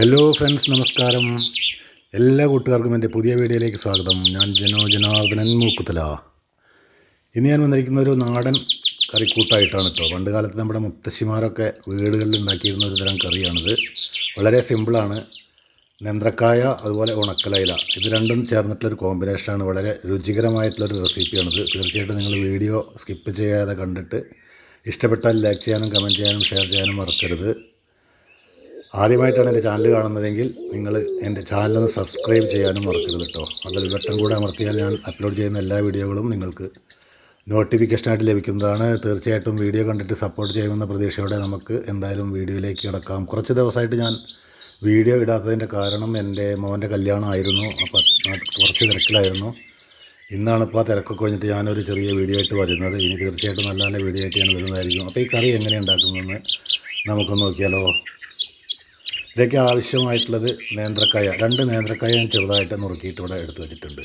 Hello friends നമസ്കാരം. എല്ലാ കൂട്ടുകാർക്കും എന്റെ പുതിയ വീഡിയോയിലേക്ക് സ്വാഗതം. ഞാൻ ജനോ ജനാർദ്ദനൻ മൂക്കുത്തല. ഇന്ന് ഞാൻ വന്നിരിക്കുന്ന ഒരു നാടൻ കറിക്കൂട്ടായിട്ടാണ് കേട്ടോ പണ്ട് കാലത്ത് നമ്മുടെ മുത്തശ്ശിമാരൊക്കെ വീടുകളിൽ ഉണ്ടാക്കിയിരുന്ന ഒരു തരം കറിയാണിത്. വളരെ സിമ്പിളാണ്. നെന്ത്രക്കായ അതുപോലെ ഉണക്കലയില. ഇത് രണ്ടും ചേർന്നിട്ടുള്ളൊരു കോമ്പിനേഷനാണ്. വളരെ രുചികരമായിട്ടുള്ളൊരു റെസിപ്പിയാണിത്. തീർച്ചയായിട്ടും നിങ്ങൾ വീഡിയോ സ്കിപ്പ് ചെയ്യാതെ കണ്ടിട്ട് ഇഷ്ടപ്പെട്ടാൽ ലൈക്ക് ചെയ്യാനും കമന്റ് ചെയ്യാനും ഷെയർ ചെയ്യാനും മറക്കരുത്. ആദ്യമായിട്ടാണ് എന്റെ ചാനൽ കാണുന്നതെങ്കിൽ നിങ്ങൾ എന്റെ ചാനലൊന്ന് സബ്സ്ക്രൈബ് ചെയ്യാനും മറക്കരുത് കേട്ടോ. ആ ബെൽ ബട്ടൺ കൂടെ അമർത്തിയാൽ ഞാൻ അപ്ലോഡ് ചെയ്യുന്ന എല്ലാ വീഡിയോകളും നിങ്ങൾക്ക് നോട്ടിഫിക്കേഷനായിട്ട് ലഭിക്കുന്നതാണ്. തീർച്ചയായിട്ടും വീഡിയോ കണ്ടിട്ട് സപ്പോർട്ട് ചെയ്യുമെന്ന പ്രതീക്ഷയോടെ നമുക്ക് എന്തായാലും വീഡിയോയിലേക്ക് കിടക്കാം. കുറച്ച് ദിവസമായിട്ട് ഞാൻ വീഡിയോ ഇടാത്തതിന്റെ കാരണം എന്റെ മോന്റെ കല്യാണമായിരുന്നു. അപ്പോൾ കുറച്ച് തിരക്കിലായിരുന്നു. ഇന്നാണ് ഇപ്പോൾ തിരക്കൊക്കെ കഴിഞ്ഞിട്ട് ഞാനൊരു ചെറിയ വീഡിയോ ആയിട്ട് വരുന്നത്. ഇനി തീർച്ചയായിട്ടും നല്ല നല്ല വീഡിയോ ആയിട്ട് ഞാൻ വരുന്നതായിരിക്കും. അപ്പോൾ ഈ കറി എങ്ങനെ ഉണ്ടാക്കുന്നതെന്ന് നമുക്കൊന്ന് നോക്കിയാലോ. ഇതിലേക്ക് ആവശ്യമായിട്ടുള്ളത് നേന്ത്രക്കായ രണ്ട് നേന്ത്രക്കായ ഞാൻ ചെറുതായിട്ട് നുറുക്കിയിട്ട് ഇവിടെ എടുത്ത് വെച്ചിട്ടുണ്ട്.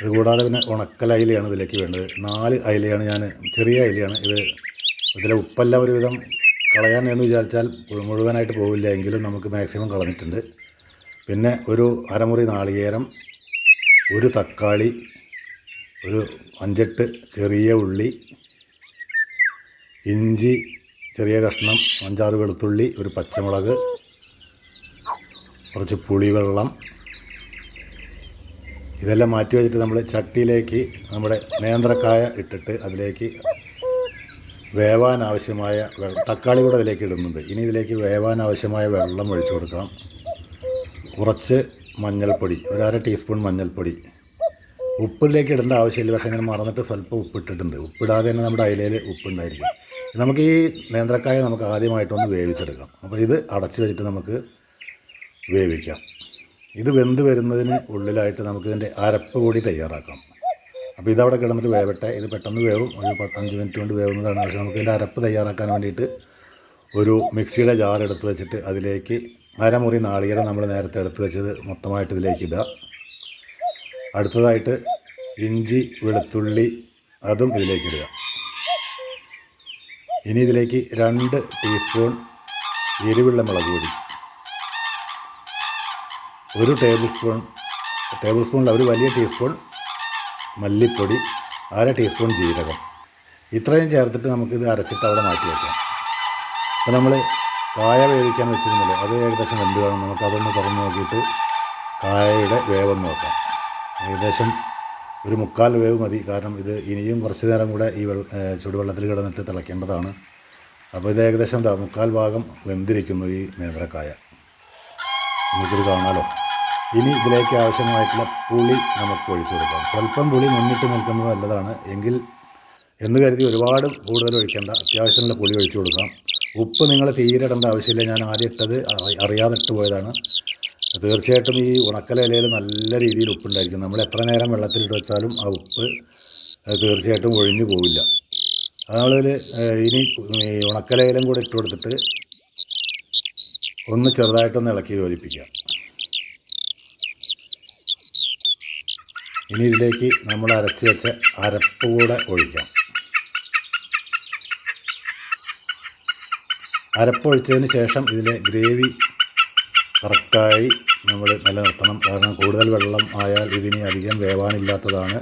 അതുകൂടാതെ പിന്നെ ഉണക്കൽ അയിലയാണ് ഇതിലേക്ക് വേണ്ടത്. നാല് അയിലയാണ് ഞാൻ ചെറിയ അയിലയാണ്. ഇത് ഇതിലെ ഉപ്പെല്ലാം ഒരുവിധം കളയാൻ എന്ന് വിചാരിച്ചാൽ മുഴുവനായിട്ട് പോവില്ല എങ്കിലും നമുക്ക് മാക്സിമം കളഞ്ഞിട്ടുണ്ട്. പിന്നെ ഒരു അരമുറി നാളികേരം ഒരു തക്കാളി ഒരു അഞ്ചെട്ട് ചെറിയ ഉള്ളി ഇഞ്ചി ചെറിയ കഷ്ണം അഞ്ചാറ് വെളുത്തുള്ളി ഒരു പച്ചമുളക് കുറച്ച് പുളിവെള്ളം ഇതെല്ലാം മാറ്റി വെച്ചിട്ട് നമ്മൾ ചട്ടിയിലേക്ക് നമ്മുടെ നേന്ത്രക്കായ ഇട്ടിട്ട് അതിലേക്ക് വേവാൻ ആവശ്യമായ തക്കാളി കൂടെ അതിലേക്ക് ഇടുന്നുണ്ട്. ഇനി ഇതിലേക്ക് വേവാൻ ആവശ്യമായ വെള്ളം ഒഴിച്ചു കൊടുക്കാം. കുറച്ച് മഞ്ഞൾപ്പൊടി ഒരു അര ടീസ്പൂൺ മഞ്ഞൾപ്പൊടി. ഉപ്പിലേക്ക് ഇടേണ്ട ആവശ്യമില്ല പക്ഷേ ഇങ്ങനെ മറന്നിട്ട് സ്വല്പം ഉപ്പിട്ടിട്ടുണ്ട്. ഉപ്പിടാതെ തന്നെ നമ്മുടെ അയിലയിൽ ഉപ്പുണ്ടായിരിക്കും നമുക്ക് ഈ നേന്ത്രക്കായ നമുക്ക് ആദ്യമായിട്ടൊന്ന് വേവിച്ചെടുക്കാം. അപ്പോൾ ഇത് അടച്ച് വെച്ചിട്ട് നമുക്ക് വേവിക്കാം. ഇത് വെന്ത് വരുന്നതിന് ഉള്ളിലായിട്ട് നമുക്കിതിന്റെ അരപ്പ് കൂടി തയ്യാറാക്കാം. അപ്പോൾ ഇതവിടെ കിടന്നിട്ട് വേവട്ടെ. ഇത് പെട്ടെന്ന് വേവും. ഒരു പത്തഞ്ച് മിനിറ്റ് കൊണ്ട് വേവുന്നതാണ്. പക്ഷേ നമുക്ക് ഇതിന്റെ അരപ്പ് തയ്യാറാക്കാൻ വേണ്ടിയിട്ട് ഒരു മിക്സിയുടെ ജാർ എടുത്ത് വെച്ചിട്ട് അതിലേക്ക് അരമുറി നാളികേരം നമ്മൾ നേരത്തെ എടുത്ത് വെച്ചത് മൊത്തമായിട്ട് ഇതിലേക്ക് ഇടുക. അടുത്തതായിട്ട് ഇഞ്ചി വെളുത്തുള്ളി അതും ഇതിലേക്ക് ഇടുക. ഇനി ഇതിലേക്ക് രണ്ട് ടീസ്പൂൺ എരിവുള്ള മുളക് പൊടി. ഒരു ടേബിൾ സ്പൂൺ ടേബിൾ സ്പൂണിൽ ഒരു വലിയ ടീസ്പൂൺ മല്ലിപ്പൊടി അര ടീസ്പൂൺ ജീരകം. ഇത്രയും ചേർത്തിട്ട് നമുക്കിത് അരച്ചിട്ട് അവിടെ മാറ്റി വയ്ക്കാം അപ്പോൾ നമ്മൾ കായ വേവിക്കാൻ വെച്ചിരുന്നില്ല അത് ഏകദേശം വെന്ത് കാണും. നമുക്കതൊന്ന് തുറന്ന് നോക്കിയിട്ട് കായയുടെ വേവൊന്ന് നോക്കാം. ഏകദേശം ഒരു മുക്കാൽ വേവ് മതി. കാരണം ഇത് ഇനിയും കുറച്ച് നേരം കൂടെ ഈ വെള്ള ചുടുവെള്ളത്തിൽ കിടന്നിട്ട് തിളയ്ക്കേണ്ടതാണ്. അപ്പോൾ ഇത് ഏകദേശം എന്താ മുക്കാൽ ഭാഗം വെന്തിരിക്കുന്നു ഈ നേന്ത്രക്കായ. നമുക്കിത് കാണാമല്ലോ ഇനി ഇതിലേക്ക് ആവശ്യമായിട്ടുള്ള പുളി നമുക്ക് ഒഴിച്ചു കൊടുക്കാം. സ്വല്പം പുളി മുന്നിട്ട് നിൽക്കുന്നത് നല്ലതാണ്. എങ്കിൽ എന്ന് കരുതി ഒരുപാട് കൂടുതൽ ഒഴിക്കേണ്ട അത്യാവശ്യമുള്ള പുളി ഒഴിച്ചു കൊടുക്കാം. ഉപ്പ് നിങ്ങൾ തീരെ ഇടേണ്ട ആവശ്യമില്ല. ഞാൻ ആദ്യം ഇട്ടത് അറി- അറിയാതെ ഇട്ട് പോയതാണ്. തീർച്ചയായിട്ടും ഈ ഉണക്കല ഇലയിൽ നല്ല രീതിയിൽ ഉപ്പുണ്ടായിരിക്കും. നമ്മൾ എത്ര നേരം വെള്ളത്തിലിട്ട് വെച്ചാലും ആ ഉപ്പ് തീർച്ചയായിട്ടും ഒഴിഞ്ഞു പോവില്ല. അതിൽ ഇനി ഈ ഉണക്കലയിലും കൂടെ ഇട്ട് കൊടുത്തിട്ട് ഒന്ന് ചെറുതായിട്ടൊന്ന് ഇളക്കി യോജിപ്പിക്കുക. ഇനി ഇതിലേക്ക് നമ്മൾ അരച്ച് വെച്ച അരപ്പ് കൂടെ ഒഴിക്കാം. അരപ്പൊഴിച്ചതിന് ശേഷം ഇതിലെ ഗ്രേവി കറക്റ്റായി നമ്മൾ നിലനിർത്തണം. കാരണം കൂടുതൽ വെള്ളം ആയാൽ ഇതിന് അധികം വേവാനില്ലാത്തതാണ്.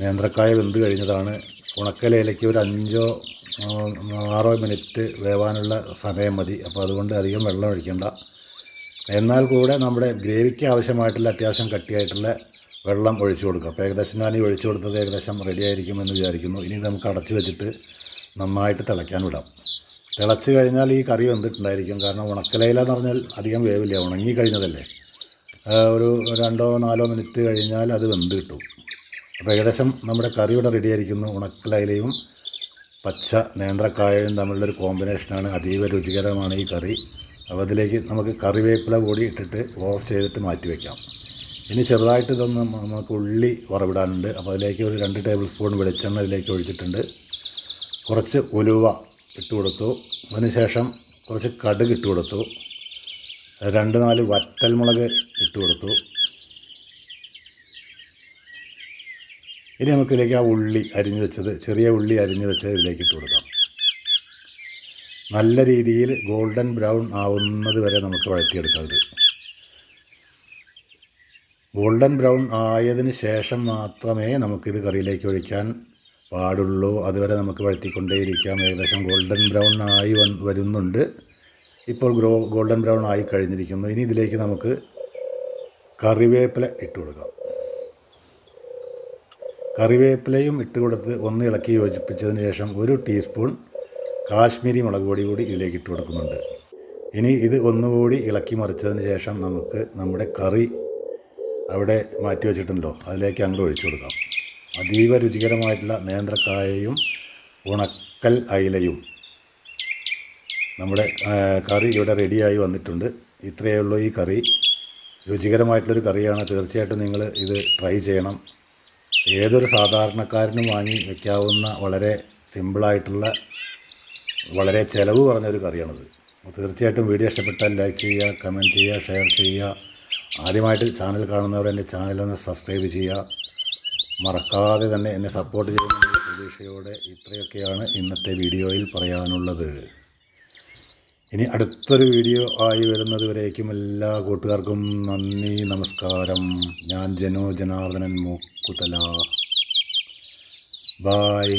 നേന്ത്രക്കായ വെന്ത് കഴിഞ്ഞതാണ്. ഉണക്കലേലയ്ക്ക് ഒരു അഞ്ചോ ആറോ മിനിറ്റ് വേവാനുള്ള സമയം മതി. അപ്പോൾ അതുകൊണ്ട് അധികം വെള്ളം ഒഴിക്കേണ്ട. എന്നാൽ കൂടെ നമ്മുടെ ഗ്രേവിക്ക് ആവശ്യമായിട്ടുള്ള അത്യാവശ്യം കട്ടിയായിട്ടുള്ള വെള്ളം ഒഴിച്ചു കൊടുക്കുക അപ്പോൾ ഏകദേശം ഞാൻ ഈ ഒഴിച്ചു കൊടുത്തത് ഏകദേശം റെഡി ആയിരിക്കുമെന്ന് വിചാരിക്കുന്നു. ഇനി നമുക്ക് അടച്ചു വെച്ചിട്ട് നന്നായിട്ട് തിളയ്ക്കാൻ വിടാം. തിളച്ച് കഴിഞ്ഞാൽ ഈ കറി വെന്തിട്ടുണ്ടായിരിക്കും. കാരണം ഉണക്കലയില എന്ന് പറഞ്ഞാൽ അധികം വേവില്ല. ഉണങ്ങി കഴിഞ്ഞതല്ലേ. ഒരു രണ്ടോ നാലോ മിനിറ്റ് കഴിഞ്ഞാൽ അത് വെന്ത് കിട്ടും. അപ്പോൾ ഏകദേശം നമ്മുടെ കറി ഇവിടെ റെഡി ആയിരിക്കുന്നു. ഉണക്കലയിലയും പച്ച നേന്ത്രക്കായയും തമ്മിലുള്ളൊരു കോമ്പിനേഷനാണ് അതീവ രുചികരമാണ് ഈ കറി. അപ്പോൾ അതിലേക്ക് നമുക്ക് കറിവേപ്പില കൂടി ഇട്ടിട്ട് ഓഫ് ചെയ്തിട്ട് മാറ്റി വയ്ക്കാം ഇനി ചെറുതായിട്ട് ഇതൊന്ന് നമുക്ക് ഉള്ളി വറവിടാനുണ്ട്. അപ്പോൾ അതിലേക്ക് ഒരു രണ്ട് ടേബിൾ സ്പൂൺ വെളിച്ചെണ്ണ ഇതിലേക്ക് ഒഴിച്ചിട്ടുണ്ട്. കുറച്ച് ഉലുവ ഇട്ട് കൊടുത്തു അതിനുശേഷം കുറച്ച് കടുക് ഇട്ട് കൊടുത്തു രണ്ട് നാല് വറ്റൽമുളക് ഇട്ട് കൊടുത്തു ഇനി നമുക്കിതിലേക്ക് ആ ഉള്ളി അരിഞ്ഞു വെച്ചത് ചെറിയ ഉള്ളി അരിഞ്ഞു വെച്ചത് ഇതിലേക്ക് ഇട്ട് കൊടുക്കാം. നല്ല രീതിയിൽ ഗോൾഡൻ ബ്രൗൺ ആവുന്നത് വരെ നമുക്ക് വഴറ്റിയെടുക്കാം ഇത്. ഗോൾഡൻ ബ്രൗൺ ആയതിന് ശേഷം മാത്രമേ നമുക്കിത് കറിയിലേക്ക് ഒഴിക്കാൻ പാടുള്ളൂ. അതുവരെ നമുക്ക് വഴറ്റിക്കൊണ്ടേയിരിക്കാം. ഏകദേശം ഗോൾഡൻ ബ്രൗൺ ആയി വരുന്നുണ്ട്. ഇപ്പോൾ ഗ്രോ ഗോൾഡൻ ബ്രൗൺ ആയി കഴിഞ്ഞിരിക്കുന്നു. ഇനി ഇതിലേക്ക് നമുക്ക് കറിവേപ്പില ഇട്ട് കൊടുക്കാം. കറിവേപ്പിലയും ഇട്ട് കൊടുത്ത് ഒന്ന് ഇളക്കി യോജിപ്പിച്ചതിന് ശേഷം ഒരു ടീസ്പൂൺ കാശ്മീരി മുളക് പൊടി കൂടി ഇതിലേക്ക് ഇട്ട് കൊടുക്കുന്നുണ്ട്. ഇനി ഇത് ഒന്നുകൂടി ഇളക്കി മറിച്ചതിന് ശേഷം നമുക്ക് നമ്മുടെ കറി അവിടെ മാറ്റി വെച്ചിട്ടുണ്ടല്ലോ. അതിലേക്ക് അങ്ങോട്ട് ഒഴിച്ചു കൊടുക്കാം. അതീവ രുചികരമായിട്ടുള്ള നേന്ത്രക്കായയും ഉണക്കൽ അയിലയും. നമ്മുടെ കറി ഇവിടെ റെഡിയായി വന്നിട്ടുണ്ട്. ഇത്രയേ ഉള്ളൂ ഈ കറി. രുചികരമായിട്ടുള്ളൊരു കറിയാണ്. തീർച്ചയായിട്ടും നിങ്ങൾ ഇത് ട്രൈ ചെയ്യണം. ഏതൊരു സാധാരണക്കാരനും വാങ്ങി വയ്ക്കാവുന്ന വളരെ സിമ്പിളായിട്ടുള്ള വളരെ ചിലവ് കുറഞ്ഞൊരു കറിയാണിത്. തീർച്ചയായിട്ടും വീഡിയോ ഇഷ്ടപ്പെട്ടാൽ ലൈക്ക് ചെയ്യുക കമന്റ് ചെയ്യുക ഷെയർ ചെയ്യുക. ആദ്യമായിട്ട് ചാനൽ കാണുന്നവർ എന്റെ ചാനലൊന്ന് സബ്സ്ക്രൈബ് ചെയ്യുക. മറക്കാതെ തന്നെ എന്നെ സപ്പോർട്ട് ചെയ്യുന്ന പ്രതീക്ഷയോടെ ഇത്രയൊക്കെയാണ് ഇന്നത്തെ വീഡിയോയിൽ പറയാനുള്ളത്. ഇനി അടുത്തൊരു വീഡിയോ ആയി വരുന്നത് വരേക്കും എല്ലാ കൂട്ടുകാർക്കും നന്ദി നമസ്കാരം. ഞാൻ Jano Janardhanan Mookkuthala. Bye